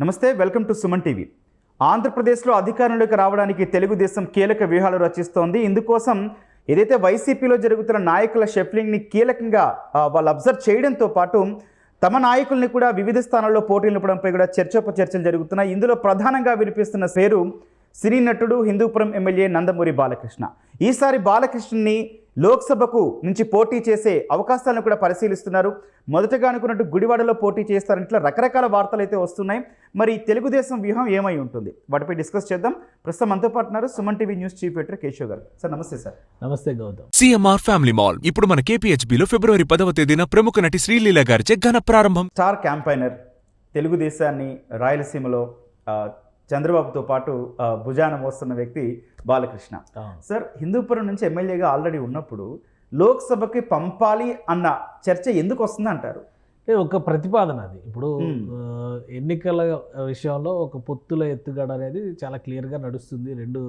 నమస్తే welcome to Suman TV. ఆంధ్రప్రదేశ్లో అధికారంలోకి రావడానికి తెలుగుదేశం కీలక వ్యూహాలు రచిస్తోంది. ఇందుకోసం ఏదైతే వైసీపీలో జరుగుతున్న నాయకుల షెఫ్లింగ్ని కీలకంగా వాళ్ళు అబ్జర్వ్ చేయడంతో పాటు తమ నాయకుల్ని కూడా వివిధ స్థానాల్లో పోటీ నింపడంపై కూడా చర్చోపచర్చలు జరుగుతున్నాయి. ఇందులో ప్రధానంగా వినిపిస్తున్న పేరు సినీ నటుడు హిందూపురం ఎమ్మెల్యే నందమూరి బాలకృష్ణ. ఈసారి బాలకృష్ణని లోక్సభకు నుంచి పోటీ చేసే అవకాశాలను కూడా పరిశీలిస్తున్నారు. మొదటగా అనుకున్నట్టు గుడివాడలో పోటీ చేస్తారని ఇట్లా రకరకాల వార్తలు అయితే వస్తున్నాయి. మరి తెలుగుదేశం వ్యూహం ఏమై ఉంటుంది? వాటిపై డిస్కస్ చేద్దాం. ప్రస్తుతం మనతో పాటు ఉన్నారు Suman TV news chief editor Keshav garu. Sir నమస్తే సార్. నమస్తే గౌతమ్. CMR family mall. ఇప్పుడు మన కేపీహెచ్బిలో ఫిబ్రవరి పదవ తేదీన ప్రముఖ నటి శ్రీలీల గారిచే ఘన ప్రారంభం. స్టార్ క్యాంపైనర్ తెలుగుదేశాన్ని రాయలసీమలో ఆ, చంద్రబాబుతో పాటు భుజాన మోస్తున్న వ్యక్తి బాలకృష్ణ. సార్ హిందూపురం నుంచి ఎమ్మెల్యేగా ఆల్రెడీ ఉన్నప్పుడు లోక్సభకి పంపాలి అన్న చర్చ ఎందుకు వస్తుంది అంటారు అంటే ఒక ప్రతిపాదన అది. ఇప్పుడు ఎన్నికల విషయంలో ఒక పొత్తుల ఎత్తుగడ అనేది చాలా క్లియర్గా నడుస్తుంది. రెండు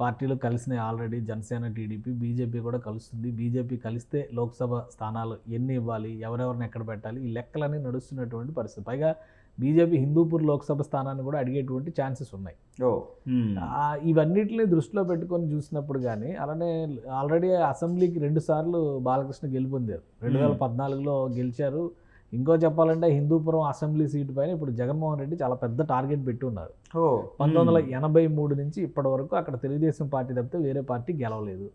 పార్టీలు కలిసినాయి ఆల్రెడీ. జనసేన టీడీపీ బీజేపీ కూడా కలుస్తుంది. బీజేపీ కలిస్తే లోక్సభ స్థానాలు ఎన్ని ఇవ్వాలి? ఎవరెవరిని ఎక్కడ పెట్టాలి? ఈ లెక్కలన్నీ నడుస్తున్నటువంటి పరిస్థితి. పైగా బీజేపీ హిందూపూర్ లోక్సభ స్థానాన్ని కూడా అడిగేటువంటి ఛాన్సెస్ ఉన్నాయి. ఓ. ఆ, ఇవన్నిటిని దృష్టిలో పెట్టుకొని చూసినప్పుడు కానీ అలానే ఆల్రెడీ అసెంబ్లీకి రెండు సార్లు బాలకృష్ణ గెలుపొందారు. రెండు వేల పద్నాలుగులో గెలిచారు. ఇంకో చెప్పాలంటే హిందూపురం అసెంబ్లీ సీటు పైన ఇప్పుడు జగన్మోహన్ రెడ్డి చాలా పెద్ద టార్గెట్ పెట్టి ఉన్నారు. ఓ. పంతొమ్మిది వందల ఎనభై మూడు నుంచి ఇప్పటి వరకు అక్కడ తెలుగుదేశం పార్టీ తప్పితే వేరే పార్టీ గెలవలేదు.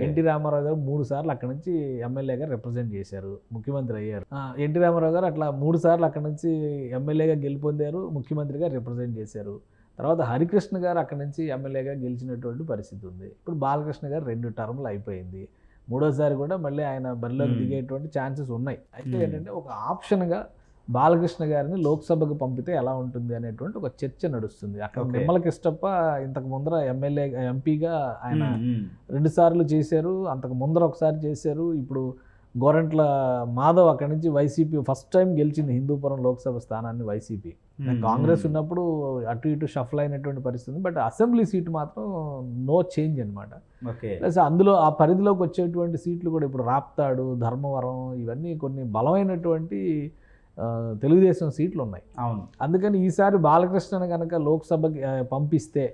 ఎన్టీ రామారావు గారు మూడు సార్లు అక్కడ నుంచి ఎమ్మెల్యేగా రిప్రజెంట్ చేశారు ముఖ్యమంత్రి అయ్యారు. ఎన్టీ రామారావు గారు అట్లా మూడు సార్లు అక్కడ నుంచి ఎమ్మెల్యేగా గెలుపొందారు ముఖ్యమంత్రిగా రిప్రజెంట్ చేశారు. తర్వాత హరికృష్ణ గారు అక్కడ నుంచి ఎమ్మెల్యేగా గెలిచినటువంటి పరిస్థితి ఉంది. ఇప్పుడు బాలకృష్ణ గారు రెండు టర్మ్లు అయిపోయింది. మూడోసారి కూడా మళ్ళీ ఆయన బరిలోకి. దిగేటువంటి ఛాన్సెస్ ఉన్నాయి. అయితే. ఏంటంటే ఒక ఆప్షన్గా బాలకృష్ణ గారిని లోక్సభకు పంపితే ఎలా ఉంటుంది అనేటువంటి ఒక చర్చ నడుస్తుంది అక్కడ. నిమ్మల కిష్టప్ప ఇంతకు ముందర ఎమ్మెల్యే ఎంపీగా ఆయన మ్మ్, మ్మ్. రెండు సార్లు చేశారు అంతకు ముందర ఒకసారి చేశారు ఇప్పుడు గోరంట్ల మాధవ్ అక్కడి నుంచి వైసీపీ ఫస్ట్ టైం గెలిచింది హిందూపురం లోక్సభ స్థానాన్ని వైసీపీ కాంగ్రెస్. ఉన్నప్పుడు అటు ఇటు షఫల్ అయినటువంటి పరిస్థితి బట్ అసెంబ్లీ సీట్ మాత్రం నో చేంజ్ అనమాట ఓకే ప్లస్ అందులో ఆ పరిధిలోకి వచ్చేటువంటి సీట్లు కూడా ఇప్పుడు రాప్తాడు ధర్మవరం ఇవన్నీ కొన్ని బలమైనటువంటి తెలుగుదేశం సీట్లు ఉన్నాయి అవును అందుకని ఈసారి బాలకృష్ణని కనుక లోక్సభకి పంపిస్తే.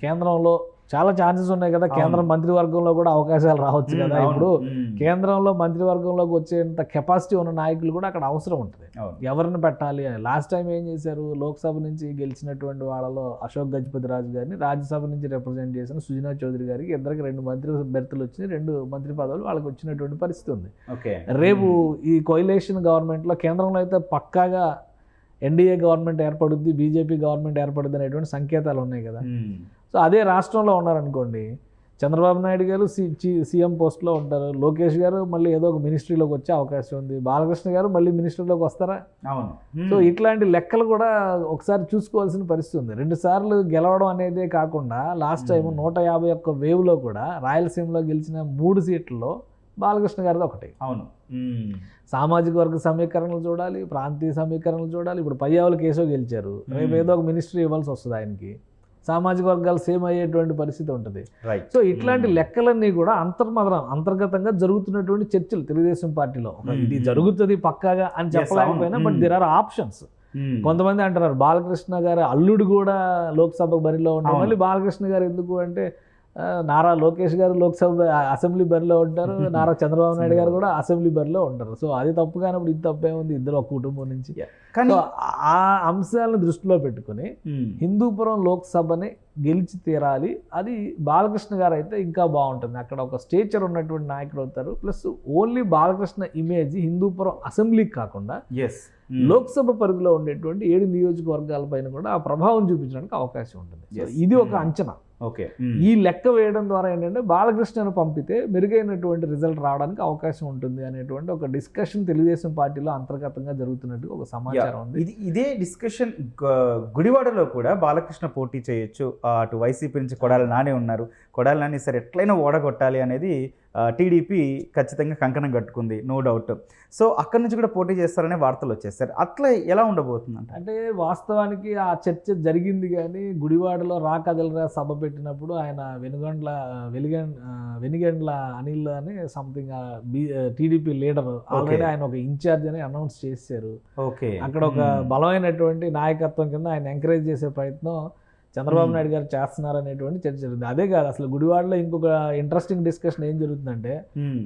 కేంద్రంలో చాలా ఛాన్సెస్ ఉన్నాయి కదా. కేంద్ర. మంత్రివర్గంలో కూడా అవకాశాలు రావచ్చు కదా. ఇప్పుడు. కేంద్రంలో మంత్రివర్గంలోకి వచ్చేంత కెపాసిటీ ఉన్న నాయకులు కూడా అక్కడ అవసరం ఉంటుంది. ఎవరిని పెట్టాలి అని. లాస్ట్ టైం ఏం చేశారు? లోక్సభ నుంచి గెలిచినటువంటి వాళ్ళలో అశోక్ గజపతి రాజు గారిని రాజ్యసభ నుంచి రిప్రజెంట్ చేసిన సుజనా చౌదరి గారికి ఇద్దరికి రెండు మంత్రి బెర్తులు వచ్చినాయి. రెండు మంత్రి పదవులు వాళ్ళకి వచ్చినటువంటి పరిస్థితి ఉంది. ఓకే. రేపు ఈ కొయిలేషన్ గవర్నమెంట్లో కేంద్రంలో అయితే పక్కాగా ఎన్డీఏ గవర్నమెంట్ ఏర్పడుద్ది బీజేపీ గవర్నమెంట్ ఏర్పడుద్ది అనేటువంటి సంకేతాలు ఉన్నాయి కదా. సో అదే రాష్ట్రంలో ఉన్నారనుకోండి చంద్రబాబు నాయుడు గారు సి సీఎం పోస్ట్లో ఉంటారు. లోకేష్ గారు మళ్ళీ ఏదో ఒక మినిస్ట్రీలోకి వచ్చే అవకాశం ఉంది. బాలకృష్ణ గారు మళ్ళీ మినిస్ట్రీలోకి వస్తారా? అవును. సో. ఇట్లాంటి లెక్కలు కూడా ఒకసారి చూసుకోవాల్సిన పరిస్థితి ఉంది. రెండు సార్లు గెలవడం అనేదే కాకుండా లాస్ట్ టైం. నూట యాభై ఒక్క వేవ్లో కూడా రాయలసీమలో గెలిచిన మూడు సీట్లలో బాలకృష్ణ గారిది ఒకటి. అవును. సామాజిక వర్గ సమీకరణలు చూడాలి ప్రాంతీయ సమీకరణలు చూడాలి. ఇప్పుడు పయ్యావుల కేశవ్ గెలిచారు. రేపు. ఏదో ఒక మినిస్ట్రీ ఇవ్వాల్సి వస్తుంది ఆయనకి. సామాజిక వర్గాలు సేమ్ అయ్యేటువంటి పరిస్థితి ఉంటుంది సో ఇట్లాంటి Hmm. లెక్కలన్నీ కూడా అంతర్మదనం అంతర్గతంగా జరుగుతున్నటువంటి చర్చలు తెలుగుదేశం పార్టీలో Hmm. ఇది జరుగుతుంది పక్కాగా అని చెప్పలేకపోయినా. బట్. There are options. కొంతమంది అంటున్నారు బాలకృష్ణ గారి అల్లుడు కూడా లోక్సభ బరిలో అవును. మళ్ళీ బాలకృష్ణ గారు ఎందుకు అంటే నారా లోకేష్ గారు లోక్సభ అసెంబ్లీ బరిలో ఉంటారు నారా చంద్రబాబు నాయుడు గారు కూడా అసెంబ్లీ బరిలో ఉంటారు. సో అది తప్పు కానప్పుడు ఇది తప్పే ఉంది ఇద్దరు ఒక కుటుంబం నుంచి. కానీ ఆ అంశాలను దృష్టిలో పెట్టుకొని మ్మ్. హిందూపురం లోక్సభని గెలిచి తీరాలి. అది బాలకృష్ణ గారు అయితే ఇంకా బాగుంటుంది. అక్కడ ఒక స్టేచర్ ఉన్నటువంటి నాయకుడు అవుతారు. Plus only Balakrishna image Hindupuram అసెంబ్లీకి కాకుండా ఎస్ మ్మ్. లోక్సభ పరిధిలో ఉండేటువంటి ఏడు నియోజకవర్గాల పైన కూడా ఆ ప్రభావం చూపించడానికి అవకాశం ఉంటుంది. ఇది ఒక Hmm. అంచనా. ఓకే. ఈ లెక్క వేయడం ద్వారా ఏంటంటే బాలకృష్ణను పంపితే మెరుగైనటువంటి రిజల్ట్ రావడానికి అవకాశం ఉంటుంది అనేటువంటి ఒక డిస్కషన్ తెలుగుదేశం పార్టీలో అంతర్గతంగా జరుగుతున్నట్టు ఒక సమాచారం ఉంది. ఇది ఇదే డిస్కషన్ గుడివాడలో కూడా బాలకృష్ణ పోటీ చేయొచ్చు. అటు వైసీపీ నుంచి కొడాలి నానే ఉన్నారు. కొడాలని సరే ఎట్లయినా ఓడగొట్టాలి అనేది టీడీపీ ఖచ్చితంగా కంకణం కట్టుకుంది నో డౌట్ సో అక్కడి నుంచి కూడా పోటీ చేస్తారనే వార్తలు వచ్చేసారు అట్లా ఎలా ఉండబోతుందంట అంటే వాస్తవానికి ఆ చర్చ జరిగింది కానీ గుడివాడలో రా కదలరా సభ పెట్టినప్పుడు ఆయన వెనుగండ్ల వెలిగండ్ వెనుగండ్ల అనిల్ అని సంథింగ్ టీడీపీ లీడర్ ఆల్రెడీ ఆయన ఒక ఇన్ఛార్జ్ అని అనౌన్స్ చేశారు. ఓకే. అక్కడ ఒక బలమైనటువంటి నాయకత్వం కింద ఆయన ఎంకరేజ్ చేసే ప్రయత్నం చంద్రబాబు. నాయుడు గారు చేస్తున్నారు అనేటువంటి చర్చ జరుగుతుంది. అదే కాదు అసలు గుడివాడలో ఇంకొక ఇంట్రెస్టింగ్ డిస్కషన్ ఏం జరుగుతుందంటే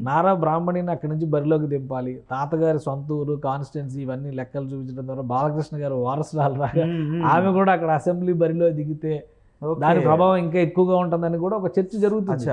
నారా బ్రాహ్మణిని అక్కడి నుంచి బరిలోకి దింపాలి. తాతగారి సొంత ఊరు కాన్స్టిట్యున్సీ ఇవన్నీ లెక్కలు చూపించడం ద్వారా బాలకృష్ణ గారు వారసురాలు రాగా ఆమె కూడా అక్కడ అసెంబ్లీ బరిలో దిగితే దాని ప్రభావం ఇంకా ఎక్కువగా ఉంటుందని కూడా ఒక చర్చ జరుగుతుంది.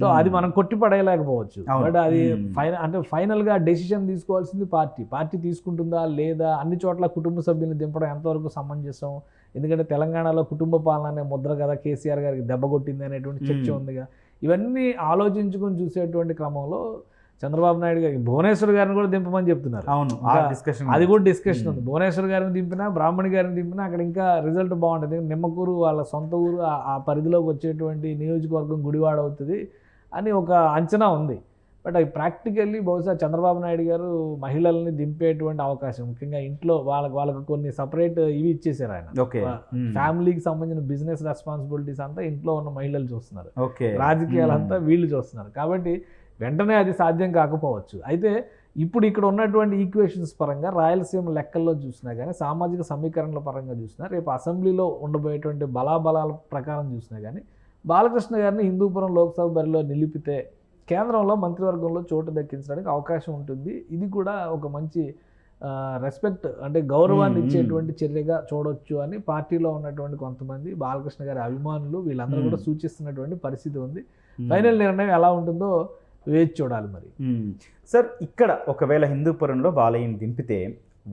సో అది మనం కొట్టి పడేయలేకపోవచ్చు. బట్ అది. ఫైనల్ అంటే ఫైనల్గా డెసిషన్ తీసుకోవాల్సింది పార్టీ. పార్టీ తీసుకుంటుందా లేదా? అన్ని చోట్ల కుటుంబ సభ్యులను దింపడం ఎంతవరకు సమంజసం? ఎందుకంటే తెలంగాణలో కుటుంబ పాలన అనే ముద్ర కదా కేసీఆర్ గారికి దెబ్బ కొట్టింది అనేటువంటి చర్చ. ఉందిగా. ఇవన్నీ ఆలోచించుకొని చూసేటువంటి క్రమంలో చంద్రబాబు నాయుడు గారికి భువనేశ్వర్ గారిని కూడా దింపమని చెప్తున్నారు. అవును డిస్కషన్ అది కూడా డిస్కషన్. ఉంది. భువనేశ్వర్ గారిని దింపినా బ్రాహ్మణి గారిని దింపినా అక్కడ ఇంకా రిజల్ట్ బాగుంటుంది. నిమ్మకూరు వాళ్ళ సొంత ఊరు ఆ- ఆ పరిధిలోకి వచ్చేటువంటి నియోజకవర్గం గుడివాడ అవుతుంది అని ఒక అంచనా ఉంది. బట్ అవి ప్రాక్టికల్లీ బహుశా చంద్రబాబు నాయుడు గారు మహిళల్ని దింపేటువంటి అవకాశం ముఖ్యంగా ఇంట్లో వాళ్ళకి వాళ్ళకి కొన్ని సపరేట్ ఇవి ఇచ్చేసారు ఆయన. ఓకే. ఫ్యామిలీకి సంబంధించిన బిజినెస్ రెస్పాన్సిబిలిటీస్ అంతా ఇంట్లో ఉన్న మహిళలు చూస్తున్నారు. ఓకే. రాజకీయాలంతా వీళ్ళు చూస్తున్నారు. కాబట్టి వెంటనే అది సాధ్యం కాకపోవచ్చు. అయితే ఇప్పుడు ఇక్కడ ఉన్నటువంటి ఈక్వేషన్స్ పరంగా రాయలసీమ లెక్కల్లో చూసినా కానీ సామాజిక సమీకరణల పరంగా చూసినా రేపు అసెంబ్లీలో ఉండబోయేటువంటి బలాబలాల ప్రకారం చూసినా కానీ బాలకృష్ణ గారిని హిందూపురం లోక్సభ బరిలో నిలిపితే కేంద్రంలో మంత్రివర్గంలో చోటు దక్కించడానికి అవకాశం ఉంటుంది ఇది కూడా ఒక మంచి రెస్పెక్ట్ అంటే గౌరవాన్ని. ఇచ్చేటువంటి చర్యగా చూడొచ్చు అని పార్టీలో ఉన్నటువంటి కొంతమంది బాలకృష్ణ గారి అభిమానులు వీళ్ళందరూ కూడా. సూచిస్తున్నటువంటి పరిస్థితి ఉంది ఫైనల్ నిర్ణయం ఎలా ఉంటుందో వేచి చూడాలి మరి. సార్ ఇక్కడ ఒకవేళ హిందూపురంలో బాలయ్యని దింపితే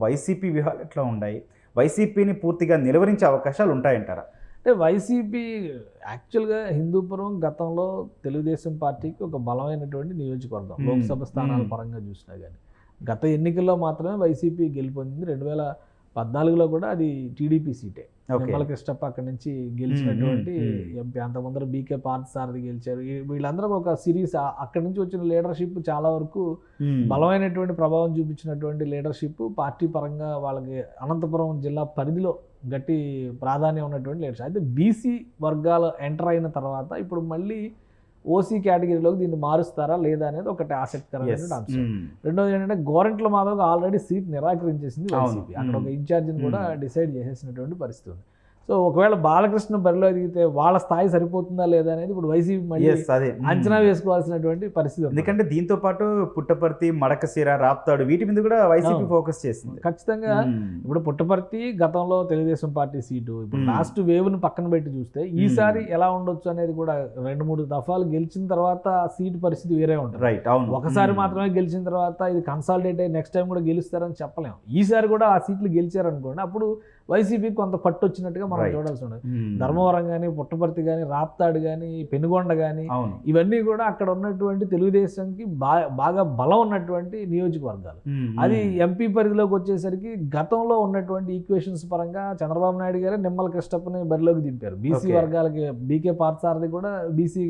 వైసీపీ వ్యూహాలు ఎట్లా ఉన్నాయి వైసీపీని పూర్తిగా నిలువరించే అవకాశాలు ఉంటాయంటారా అంటే వైసీపీ యాక్చువల్గా హిందూపురం గతంలో తెలుగుదేశం పార్టీకి ఒక బలమైనటువంటి నియోజకవర్గం. లోక్సభ స్థానాల. పరంగా చూసినా కానీ గత ఎన్నికల్లో మాత్రమే వైసీపీ గెలుపొందింది రెండు వేల పద్నాలుగులో కూడా అది టీడీపీ సీటే నిమ్మల కృష్ణప్ప అక్కడి నుంచి గెలిచినటువంటి. ఎంపీ అంతకుముందర బీకే పార్థసారథి గెలిచారు ఈ- వీళ్ళందరూ ఒక సిరీస్ అక్కడి నుంచి వచ్చిన లీడర్షిప్ చాలా వరకు. బలమైనటువంటి ప్రభావం చూపించినటువంటి లీడర్షిప్ పార్టీ పరంగా వాళ్ళకి అనంతపురం జిల్లా పరిధిలో గట్టి ప్రాధాన్యం ఉన్నటువంటి లీడర్షిప్ అయితే బీసీ వర్గాలు ఎంటర్ అయిన తర్వాత ఇప్పుడు మళ్ళీ ఓసీ కేటగిరీలోకి దీన్ని మారుస్తారా లేదా అనేది ఒకటి Yes. ఆసక్తికరమైనటువంటి అంశం మ్మ్. రెండోది ఏంటంటే గోరంట్ల మాధవ్ ఆల్రెడీ సీట్ నిరాకరించేసింది. వైసీపీ అక్కడ ఒక మ్మ్. ఇన్ఛార్జిని కూడా మ్మ్. డిసైడ్ చేసేసినటువంటి పరిస్థితి ఉంది సో ఒకవేళ బాలకృష్ణ బరిలో ఎదిగితే వాళ్ళ స్థాయి సరిపోతుందా లేదా అనేది ఇప్పుడు వైసీపీ మళ్ళీ. అంచనా వేసుకోవాల్సినటువంటి పరిస్థితి ఉంది. ఎందుకంటే దీంతో పాటు పుట్టపర్తి మడకశిర రాప్తాడు వీటి మీద కూడా వైసీపీ. ఫోకస్ చేసింది ఖచ్చితంగా. ఇప్పుడు పుట్టపర్తి గతంలో తెలుగుదేశం పార్టీ సీటు ఇప్పుడు. లాస్ట్ వేవ్ను పక్కన పెట్టి చూస్తే ఈసారి ఎలా ఉండొచ్చు అనేది కూడా రెండు మూడు దఫాలు గెలిచిన తర్వాత సీటు పరిస్థితి వేరే ఉంటుంది రైట్ అవును ఒకసారి. మాత్రమే గెలిచిన తర్వాత ఇది కన్సాలిడేట్ అయ్యి నెక్స్ట్ టైం కూడా గెలుస్తారని చెప్పలేం ఈసారి కూడా ఆ సీట్లు గెలిచారనుకోండి అప్పుడు వైసీపీ కొంత పట్టు వచ్చినట్టుగా మనం. చూడాల్సి ఉండదు మ్మ్. ధర్మవరం కానీ పుట్టపర్తి కానీ రాప్తాడు కానీ పెనుగొండ కానీ ఇవన్నీ కూడా అక్కడ ఉన్నటువంటి తెలుగుదేశంకి బాగా బలం ఉన్నటువంటి నియోజకవర్గాలు మ్మ్. అది ఎంపీ పరిధిలోకి వచ్చేసరికి గతంలో ఉన్నటువంటి ఈక్వేషన్స్ పరంగా చంద్రబాబు నాయుడు గారే నిమ్మల కృష్ణప్పని బరిలోకి దింపారు బీసీ. వర్గాలకి బీకే పార్థసారథి కూడా బీసీ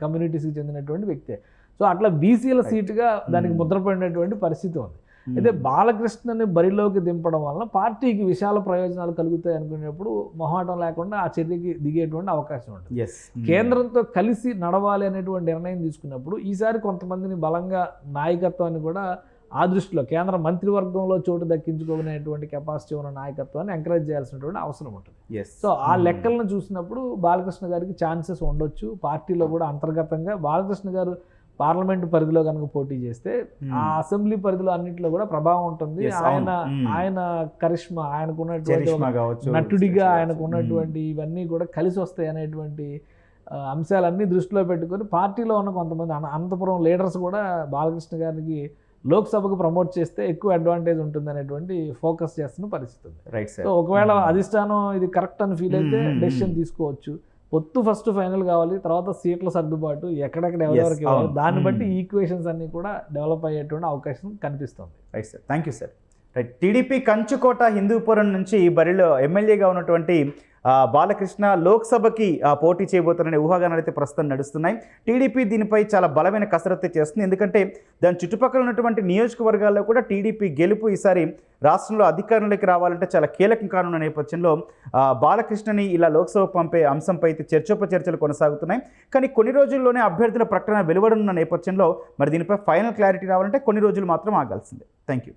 కమ్యూనిటీస్కి చెందినటువంటి వ్యక్తే సో అట్లా బీసీల. సీటుగా దానికి Hmm. ముద్రపడినటువంటి పరిస్థితి ఉంది. అయితే బాలకృష్ణని బరిలోకి దింపడం వలన పార్టీకి విశాల ప్రయోజనాలు కలుగుతాయి అనుకునేప్పుడు మొహాటం లేకుండా ఆ చర్యకి దిగేటువంటి అవకాశం ఉంటుంది. కేంద్రంతో కలిసి నడవాలి అనేటువంటి నిర్ణయం తీసుకున్నప్పుడు ఈసారి కొంతమందిని బలంగా నాయకత్వాన్ని కూడా ఆ దృష్టిలో కేంద్ర మంత్రివర్గంలో చోటు దక్కించుకోనేటువంటి కెపాసిటీ ఉన్న నాయకత్వాన్ని ఎంకరేజ్ చేయాల్సినటువంటి అవసరం ఉంటుంది. సో ఆ. లెక్కలను చూసినప్పుడు బాలకృష్ణ గారికి ఛాన్సెస్ ఉండొచ్చు పార్టీలో కూడా అంతర్గతంగా బాలకృష్ణ గారు పార్లమెంటు పరిధిలో కనుక పోటీ చేస్తే మ్మ్. ఆ అసెంబ్లీ పరిధిలో అన్నింటిలో కూడా ప్రభావం ఉంటుంది ఆయన. మ్మ్. ఆయన కరిష్మా ఆయనకున్నటువంటి నటుడిగా. ఆయనకు ఉన్నటువంటి ఇవన్నీ కూడా కలిసి వస్తాయి అనేటువంటి అంశాలన్నీ దృష్టిలో పెట్టుకొని పార్టీలో ఉన్న కొంతమంది అన- అనంతపురం లీడర్స్ కూడా బాలకృష్ణ గారికి లోక్సభకు ప్రమోట్ చేస్తే ఎక్కువ అడ్వాంటేజ్ ఉంటుంది అనేటువంటి ఫోకస్ చేస్తున్న పరిస్థితి ఉంది రైట్ సో ఒకవేళ. అధిష్టానం ఇది కరెక్ట్ అని ఫీల్ అయితే డెసిషన్. తీసుకోవచ్చు పొత్తు ఫస్ట్ ఫైనల్ కావాలి తర్వాత సీట్ల సర్దుబాటు ఎక్కడెక్కడ ఎవరెవరికి ఇవ్వాలి. దాన్ని బట్టి మ్మ్. ఈక్వేషన్స్ అన్ని కూడా డెవలప్ అయ్యేటువంటి అవకాశం కనిపిస్తుంది right sir thank you sir right TDP కంచుకోట హిందూపురం నుంచి బరిలో ఎమ్మెల్యేగా ఉన్నటువంటి బాలకృష్ణ లోక్సభకి పోటీ చేయబోతారనే ఊహాగానాలు అయితే ప్రస్తుతం నడుస్తున్నాయి. టీడీపీ దీనిపై చాలా బలమైన కసరత్తు చేస్తుంది. ఎందుకంటే దాని చుట్టుపక్కల ఉన్నటువంటి నియోజకవర్గాల్లో కూడా టీడీపీ గెలుపు ఈసారి రాష్ట్రంలో అధికారంలోకి రావాలంటే చాలా కీలకం కానున్న నేపథ్యంలో బాలకృష్ణని ఇలా లోక్సభ పంపే అంశంపై అయితే చర్చోపచర్చలు కొనసాగుతున్నాయి. కానీ కొన్ని రోజుల్లోనే అభ్యర్థుల ప్రకటన వెలువడనున్న నేపథ్యంలో మరి దీనిపై ఫైనల్ క్లారిటీ రావాలంటే కొన్ని రోజులు మాత్రం ఆగాల్సిందే. Thank you